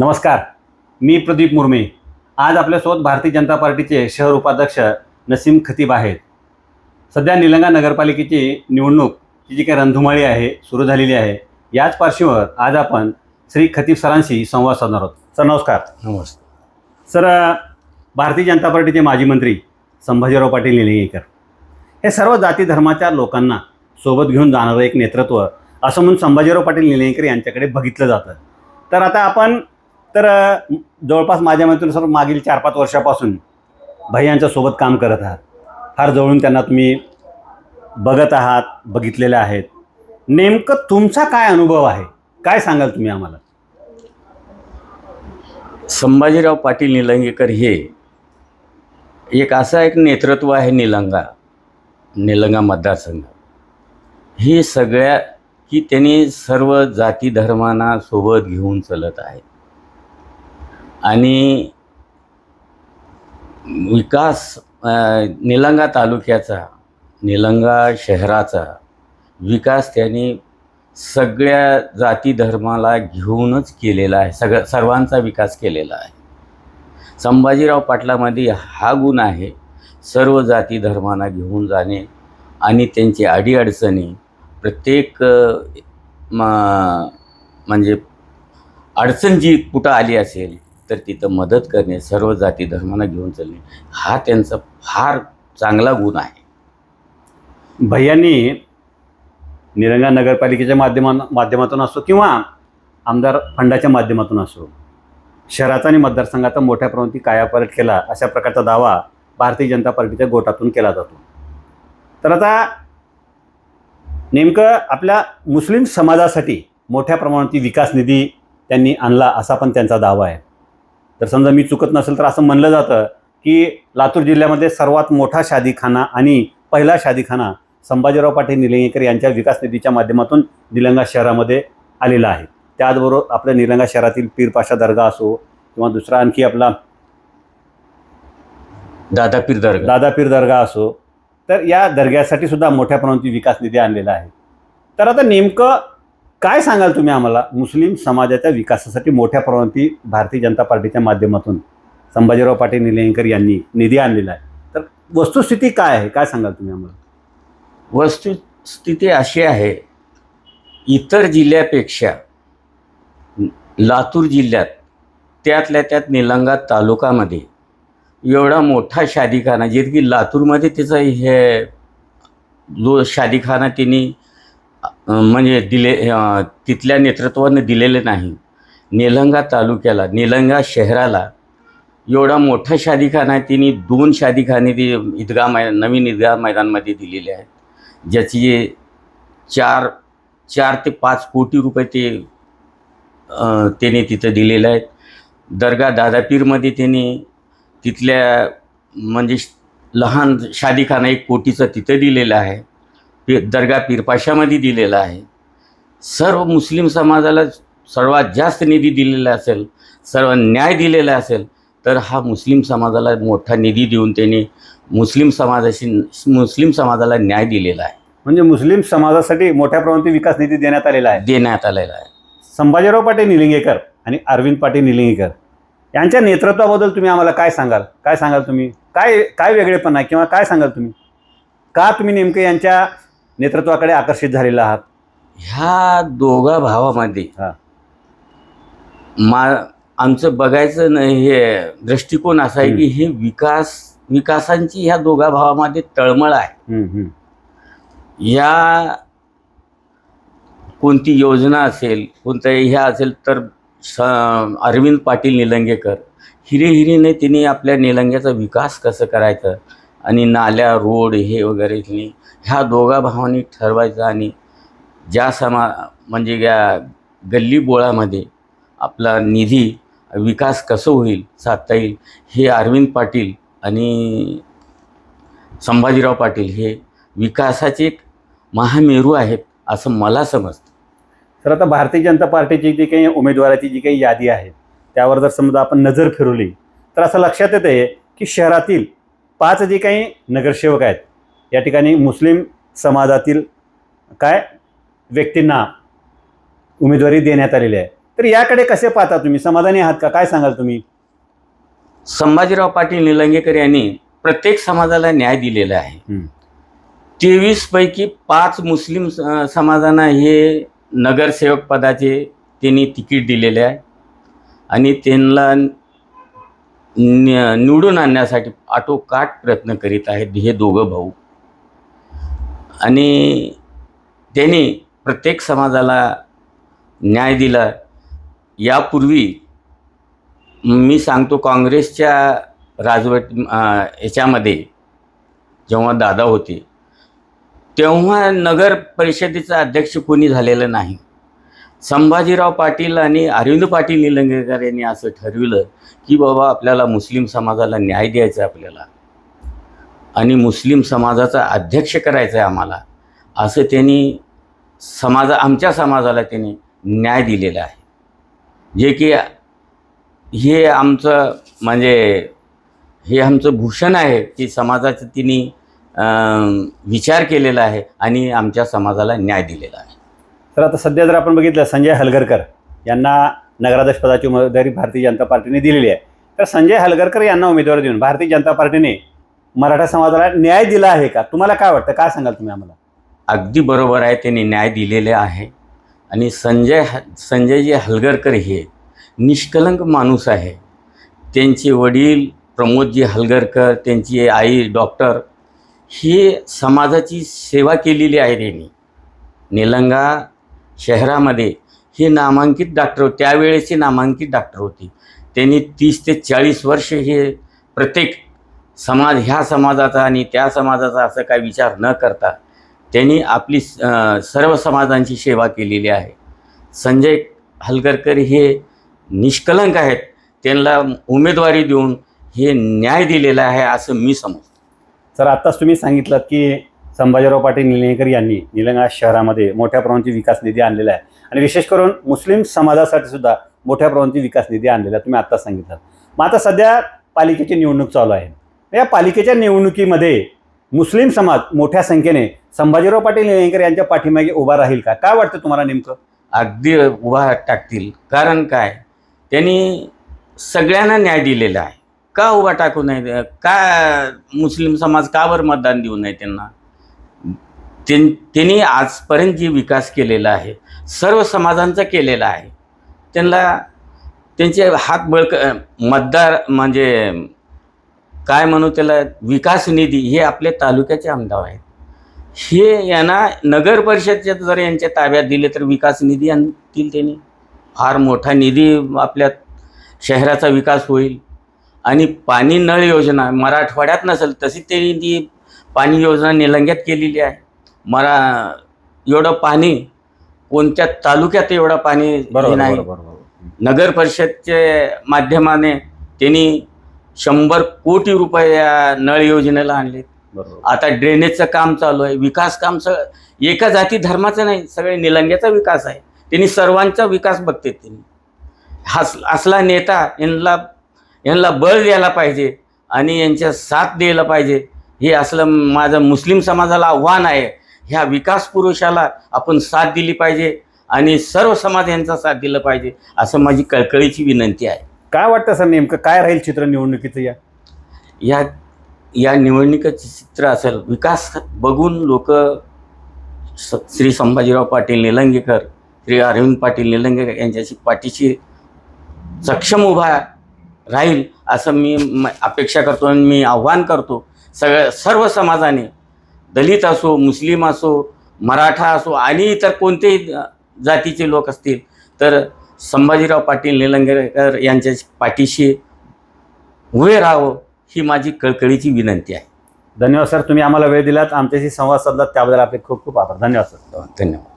नमस्कार मी प्रदीप मुर्मे. आज आपल्यासोबत भारतीय जनता पार्टीचे शहर उपाध्यक्ष नसीम खतीब आहेत. सध्या निलंगा नगरपालिकेची निवडणूक ही जी काही रणधुमाळी आहे सुरू झालेली आहे याच पार्श्वीवर आज आपण श्री खतीब सरांशी संवाद साधणार आहोत. सर नमस्कार. नमस्ते. सर भारतीय जनता पार्टीचे माजी मंत्री संभाजीराव पाटील निलंगेकर हे सर्व जाती धर्माच्या लोकांना सोबत घेऊन जाणारं एक नेतृत्व असं म्हणून संभाजीराव पाटील निलंगेकर यांच्याकडे बघितलं जातं. तर आता आपण तर जवळपास माझ्या मते सर मागील चार पाच वर्षापासून भैयांच्या सोबत काम करत आहात. फार जवळून त्यांना तुम्ही बघत आहात बघितलेले आहेत. नेमकं तुमचा काय अनुभव आहे? काय सांगाल तुम्ही आम्हाला? संभाजीराव पाटील निलंगेकर हे एक असं एक नेतृत्व आहे निलंगा निलंगा मतदारसंघ. ही सगळ्या की त्यांनी सर्व जाती धर्मांना सोबत घेऊन चालत आहे आणि विकास निलंगा तालुक्याचा निलंगा शहराचा विकास त्यांनी सगळ्या जाती धर्माला घेऊनच केलेला आहे. सग सर्वांचा विकास केलेला आहे. संभाजीराव पाटलामध्ये हा गुण आहे सर्व जाती धर्मांना घेऊन जाणे आणि त्यांची अडीअडचणी प्रत्येक म- म्हणजे अडचण जी कुठं आली असेल तर तिथं मदत करणे सर्व जाती धर्मांना घेऊन चालणे हा त्यांचा फार चांगला गुण आहे. भैयांनी निरंगा नगरपालिकेच्या माध्यमा माध्यमातून असो किंवा आमदार फंडाच्या माध्यमातून असो शहराचा आणि मतदारसंघाचा मोठ्या प्रमाणात कायापालट केला अशा प्रकारचा दावा भारतीय जनता पार्टीच्या गोटातून केला जातो. तर आता नेमकं आपल्या मुस्लिम समाजासाठी मोठ्या प्रमाणात विकास निधी त्यांनी आणला असा पण त्यांचा दावा आहे. तर समजा मी चुकत नसेल तर असं म्हणलं जातं की लातूर जिल्ह्यामध्ये सर्वात मोठा शादीखाना आणि पहिला शादीखाना संभाजीराव पाटील निलंगेकर यांच्या विकास निधीच्या माध्यमातून निलंगा शहरामध्ये आलेला आहे. त्याचबरोबर आपल्या निलंगा शहरातील पीरपाशा दर्गा असो किंवा दुसरा आणखी आपला दादा पीर दर्गा. दादा पीर दर्गा असो तर या दर्ग्यासाठी सुद्धा मोठ्या प्रमाणात विकास निधी आणलेला आहे. तर आता नेमकं काय सांगाल तुम्ही आम्हाला? मुस्लिम समाजाच्या विकासासाठी मोठ्या प्रमाणात भारतीय जनता पार्टीच्या माध्यमातून संभाजीराव पाटील निलंगेकर यांनी निधी आणलेला आहे. तर वस्तुस्थिती काय आहे? काय सांगाल तुम्ही आम्हाला? वस्तुस्थिती अशी आहे इतर जिल्ह्यापेक्षा लातूर जिल्ह्यात त्यातल्या त्यात निलंगा तालुकामध्ये एवढा मोठा शादीखाना जे की लातूरमध्ये त्याचा हे जो शादीखाना त्यांनी म्हणजे दिले तिथल्या नेतृत्वाने दिलेले नाही. निलंगा तालुक्याला निलंगा शहराला एवढा मोठा शादीखाना आहे तिने दोन शादीखाने ते ईदगाह मै नवीन ईदगाह मैदानमध्ये दिलेले आहेत. ज्याची चार चार ते पाच कोटी रुपये ते त्याने तिथं दिलेले आहेत. दर्गा दादापीरमध्ये त्याने तिथल्या म्हणजे श- लहान शादीखाना एक कोटीचं तिथं दिलेलं आहे. पी दर्गा पीरपाशामध्ये दिलेला आहे. सर्व मुस्लिम समाजाला सर्वात जास्त निधी दिलेला असेल सर्व न्याय दिलेला असेल तर हा मुस्लिम समाजाला मोठा निधी देऊन त्यांनी मुस्लिम समाजाशी मुस्लिम समाजाला न्याय दिलेला आहे. म्हणजे मुस्लिम समाजासाठी मोठ्या प्रमाणात विकास निधी देण्यात आलेला आहे. देण्यात आलेला आहे. संभाजीराव पाटील निलिंगेकर आणि अरविंद पाटील निलिंगेकर यांच्या नेतृत्वाबद्दल तुम्ही आम्हाला काय सांगाल? काय सांगाल तुम्ही? काय काय वेगळेपण आहे किंवा काय सांगाल तुम्ही? का तुम्ही नेमके यांच्या नेतृत्वाकडे आकर्षित झालेला आहात. ह्या दोघा भावामध्ये हा. मा आमचं बघायचं न हे दृष्टिकोन असा आहे की हे विकास विकासांची ह्या दोघा भावामध्ये तळमळ आहे. हम्म, हम्म. या कोणती योजना असेल कोणतं ह्या असेल तर स अरविंद पाटील निलंगेकर. हिरे हिरीने तिने आपल्या निलंग्याचा विकास कसं करायचं? आणि नाल्या रोड हे वगैरे ह्या दोघा भावांनी ठरवायचं आणि ज्या समा म्हणजे या गल्ली बोळामध्ये आपला निधी विकास कसं होईल साधता येईल हे अरविंद पाटील आणि संभाजीराव पाटील हे विकासाचे एक महामेरू आहेत असं मला समजतं. तर आता भारतीय जनता पार्टीची जी काही उमेदवाराची जी काही यादी आहे त्यावर जर समजा आपण नजर फिरवली तर असं लक्षात येते की शहरातील पाच जे काही नगरसेवक आहेत या ठिकाणी मुस्लिम समाजातील काय व्यक्तींना उमेदवारी देण्यात आलेली आहे. तर याकडे कसे पाहता तुम्ही? समाधानी आहात का? काय सांगाल तुम्ही? संभाजीराव पाटील निलंगेकर यांनी प्रत्येक समाजाला न्याय दिलेला आहे. तेवीस पैकी पाच मुस्लिम समाजांना हे नगरसेवक पदाचे त्यांनी तिकीट दिलेले आहे. आणि त्यांना निवडून आणण्यासाठी आटोकाट प्रयत्न करीत आहेत हे दोघं भाऊ. आणि त्यांनी प्रत्येक समाजाला न्याय दिला. यापूर्वी मी सांगतो काँग्रेसच्या राजवट याच्यामध्ये जेव्हा दादा होते तेव्हा नगर परिषदेचं अध्यक्ष कोणी झालेलं नाही. संभाजीराव पाटील आणि अरविंद पाटील निलंगेकर यांनी असं ठरविलं की बाबा आपल्याला मुस्लिम समाजाला न्याय द्यायचा आहे आपल्याला. आणि मुस्लिम समाजाचा अध्यक्ष करायचा आहे आम्हाला. असं त्यांनी समाजा आमच्या समाजाला त्यांनी न्याय दिलेला आहे. जे की हे आमचं म्हणजे हे आमचं भूषण आहे की समाजाचं तिने विचार केलेला आहे आणि आमच्या समाजाला न्याय दिलेला आहे. तर आता सध्या जर आपण बघितलं संजय हलगरकर यांना नगराध्यक्ष पदाची उमेदवारी भारतीय जनता पार्टीने दिलेली आहे. तर संजय हलगरकर यांना उमेदवारी देऊन भारतीय जनता पार्टीने मराठा समाजाला न्याय दिला आहे का? तुम्हाला काय वाटतं? काय सांगाल तुम्ही आम्हाला? अगदी बरोबर आहे त्यांनी न्याय दिलेले आहे. आणि संजय ह संजयजी हलगरकर हे निष्कलंक माणूस आहे. त्यांचे वडील प्रमोदजी हलगरकर त्यांची आई डॉक्टर हे समाजाची सेवा केलेली आहे त्यांनी. निलंगा शहरामध्ये हे नामांकित डॉक्टर त्यावेळेची नामांकित डॉक्टर होती. त्यांनी तीस ते चाळीस वर्ष हे प्रत्येक समाज ह्या समाजाचा आणि त्या समाजाचा असं काही विचार न करता त्यांनी आपली सर्व समाजांची सेवा केलेली आहे. संजय हलगरकर हे निष्कलंक आहेत. त्यांना उमेदवारी देऊन हे न्याय दिलेला आहे असं मी समजतो. तर आत्ताच तुम्ही सांगितलं की संभाजीराव पाटील निलंगेकर यांनी निलंगा शहरामध्ये मोठ्या प्रमाणाची विकास निधी आणलेला आहे. आणि विशेष करून मुस्लिम समाजासाठी सुद्धा मोठ्या प्रमाणाची विकास निधी आणलेला आहे. तुम्ही आत्ताच सांगितलं. मग आता सध्या पालिकेची निवडणूक चालू आहे. या पालिकेच्या निवडणुकीमध्ये मुस्लिम समाज मोठ्या संख्येने संभाजीराव पाटील निलंगेकर यांच्या पाठीमागे उभा राहील का? काय वाटतं तुम्हाला नेमकं? अगदी उभा टाकतील. कारण काय? त्यांनी सगळ्यांना न्याय दिलेला आहे. का उभा टाकू नये? का मुस्लिम समाज का बरं मतदान देऊ नये त्यांना? त्यां त्यांनी आजपर्यंत जे विकास केलेला आहे सर्व समाजांचा केलेला आहे त्यांना त्यांचे हात बळक मतदार म्हणजे काय म्हणू त्याला विकास निधी हे आपल्या तालुक्याचे आमदार आहेत. हे यांना नगर परिषदच्या जर यांच्या ताब्यात दिले तर विकास निधी आणतील त्यांनी. फार मोठा निधी आपल्या शहराचा विकास होईल. आणि पाणी नळ योजना मराठवाड्यात नसेल तशी त्यांनी ती पाणी योजना निलंग्यात केलेली आहे. मरा एवढं पाणी कोणत्या तालुक्यात एवढं पाणी नाही. नगर परिषदचे माध्यमाने त्यांनी शंभर कोटी रुपये या नळ योजनेला आणले बरोबर. आता ड्रेनेजचं काम चालू आहे विकास काम सगळं एका जाती धर्माचं नाही सगळे निलंग्याचा विकास आहे. त्यांनी सर्वांचा विकास बघते त्यांनी. हास असला नेता यांना यांना बळ द्यायला पाहिजे आणि यांच्या साथ द्यायला पाहिजे हे असलं माझं मुस्लिम समाजाला आव्हान आहे. ह्या विकास पुरुषाला आपण साथ दिली पाहिजे आणि सर्व समाज यांचा साथ दिला पाहिजे असं माझी कळकळीची विनंती आहे. काय वाटतं सर नेमकं? काय राहील चित्र निवडणुकीचं या? या या निवडणुकीचे चित्र असेल विकास बघून लोक श्री संभाजीराव पाटील निलंगेकर श्री अरविंद पाटील निलंगेकर यांच्याशी पाठीशी सक्षम उभा राहील असं मी म- अपेक्षा करतो आणि मी आव्हान करतो. सगळ्या सर्व समाजाने दलित असो मुस्लिम असो मराठा असो आणि इतर कोणतेही जातीचे लोक असतील तर संभाजीराव पाटील निलंगेकर यांच्या पाठीशी उभे राहावं ही माझी कळकळीची विनंती आहे. धन्यवाद सर. तुम्ही आम्हाला वेळ दिलात. आमच्याशी संवाद साधलात. त्याबद्दल आपले खूप खूप आभार. धन्यवाद सर. धन्यवाद.